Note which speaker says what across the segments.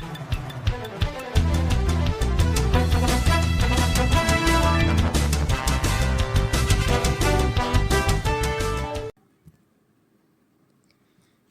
Speaker 1: you.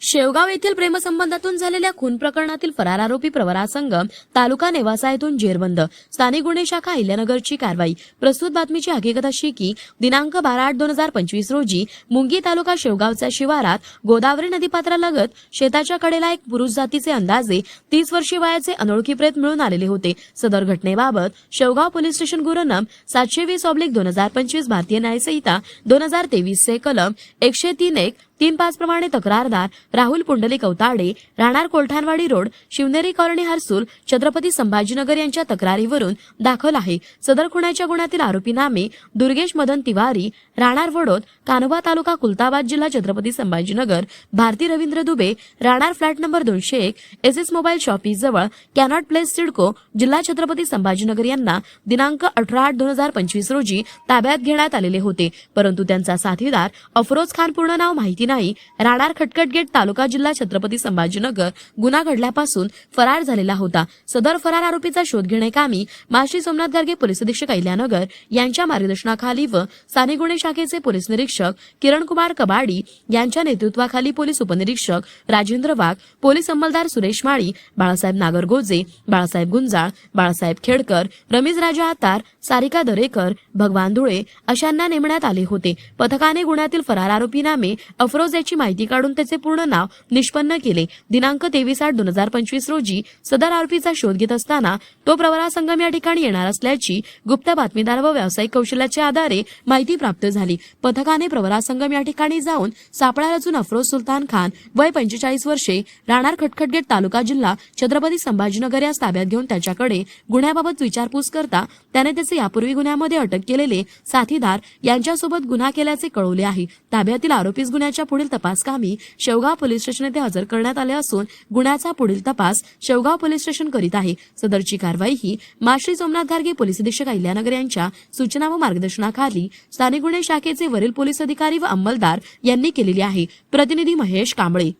Speaker 1: Shevgaon येथील प्रेमसंबंधातून झालेल्या खून प्रकरणातील फरार आरोपी प्रवरासंग तालुका नेवासा येथून जेरबंद. स्थानिक गुन्हे शाखा अहिल्यानगरची कारवाई. प्रस्तुत बातमीची हकीकत अशी की दिनांक बारा आठ दोन हजार पंचवीस रोजी मुंगी तालुका शेवगावच्या शिवारात गोदावरी नदीपात्रालगत शेताच्या कडेला एक पुरुष जातीचे अंदाजे तीस वर्षी वयाचे अनोळखी प्रेत मिळून आलेले होते. सदर घटनेबाबत शेवगाव पोलीस स्टेशन गुरनम सातशे वीस ऑब्लिक दोन हजार पंचवीस भारतीय न्यायसंहिता दोन हजार तेवीसचे कलम एकशे तीन एक तीन पाच प्रमाणे तक्रारदार राहुल पुंडलिक अवताडे राहणार कोलठाणवाडी रोड शिवनेरी कॉलनी हरसूल छत्रपती संभाजीनगर यांच्या तक्रारीवरून दाखल आहे. सदर खुनाच्या गुन्ह्यातील आरोपी नामे दुर्गेश मदन तिवारी राहणार वडोद कानोबा तालुका कुलताबाद जिल्हा छत्रपती संभाजीनगर भारती रवींद्र दुबे राहणार फ्लॅट नंबर दोनशे एक एस एस मोबाईल शॉपीस जवळ कॅनॉट प्लेस सिडको जिल्हा छत्रपती संभाजीनगर यांना दिनांक अठरा आठ दोन हजार पंचवीस रोजी ताब्यात घेण्यात आलेले होते. परंतु त्यांचा साथीदार अफरोज खान पूर्ण नाव माहिती नाही. राहणार खटखट गेट तालुका जिल्हा छत्रपती संभाजीनगर गुन्हा घडल्यापासून फरार झालेला होता. सदर फरार आरोपीचा शोध घेण्याकामी माशी सोमनाथ गार्गे पोलीस अधीक्षक अहिल्यानगर यांच्या मार्गदर्शनाखाली व साने गुन्हे शाखेचे पोलीस निरीक्षक किरणकुमार कबाडी यांच्या नेतृत्वाखाली पोलीस उपनिरीक्षक राजेंद्र वाघ पोलीस अंमलदार सुरेश माळी बाळासाहेब नागरगोजे बाळासाहेब गुंजाळ बाळासाहेब खेडकर रमेश राजा आतार सारिका दरेकर भगवान धुळे अशांना नेमण्यात आले होते. पथकाने गुन्ह्यातील फरार आरोपी नामे अफरोज याची माहिती काढून त्याचे पूर्ण नाव निष्पन्न केले. दिनांक तेवीस आठ दोन हजार पंचवीस रोजी सदर आरोपीचा शोध घेत असताना तो प्रवरा संगम या ठिकाणी येणार असल्याची गुप्त बातमीदार व व्यावसायिक कौशल्याच्या आधारे माहिती प्राप्त झाली. पथकाने प्रवरा संगम या ठिकाणी जाऊन सापळा रचून अफरोज सुलतान खान वय पंचेचाळीस वर्षे राहणार खटखटगेट तालुका जिल्हा छत्रपती संभाजीनगर यास ताब्यात घेऊन त्याच्याकडे गुन्ह्याबाबत विचारपूस करता त्याने त्याचे यापूर्वी गुन्ह्यामध्ये अटक केलेले साथीदार यांच्यासोबत गुन्हा केल्याचे कळवले आहे. ताब्यातील आरोपीस गुन्ह्याच्या पुढील तपासकामी शेवगाव पोलीस स्टेशन येथे हजर करण्यात आले असून गुन्ह्याचा पुढील तपास शेवगाव पोलीस स्टेशन करीत आहे. सदरची कारवाई ही माश्री सोमनाथ गार्गे पोलीस अधीक्षक अहिल्यानगर यांच्या सूचना व मार्गदर्शनाखाली स्थानिक गुन्हे शाखेचे वरील पोलीस अधिकारी व अंमलदार यांनी केलेली आहे. प्रतिनिधी महेश कांबळे.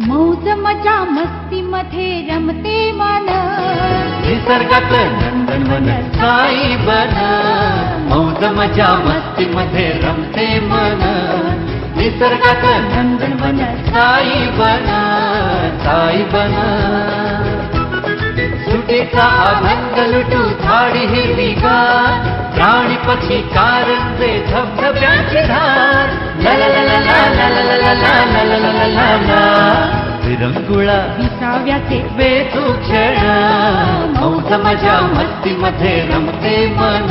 Speaker 2: मौज मजा मस्ती मध्ये रमते मन
Speaker 3: निसर्गात नंदनवन साई बन मौज मजा मस्ती मध्ये रमते मन निसर्गात नंदनवन साई बन साई बन सुटीचा अभंग लुटू झाडी हिरवीगार प्राणी पक्षी कारंजे धबधब्याची धार ला ला ला ला ला ला ला ला ला ला ला ला ला विरंगुळा
Speaker 2: विसाव्याचे
Speaker 3: वेचू क्षण मौज मजा मस्ती मध्ये रमते मन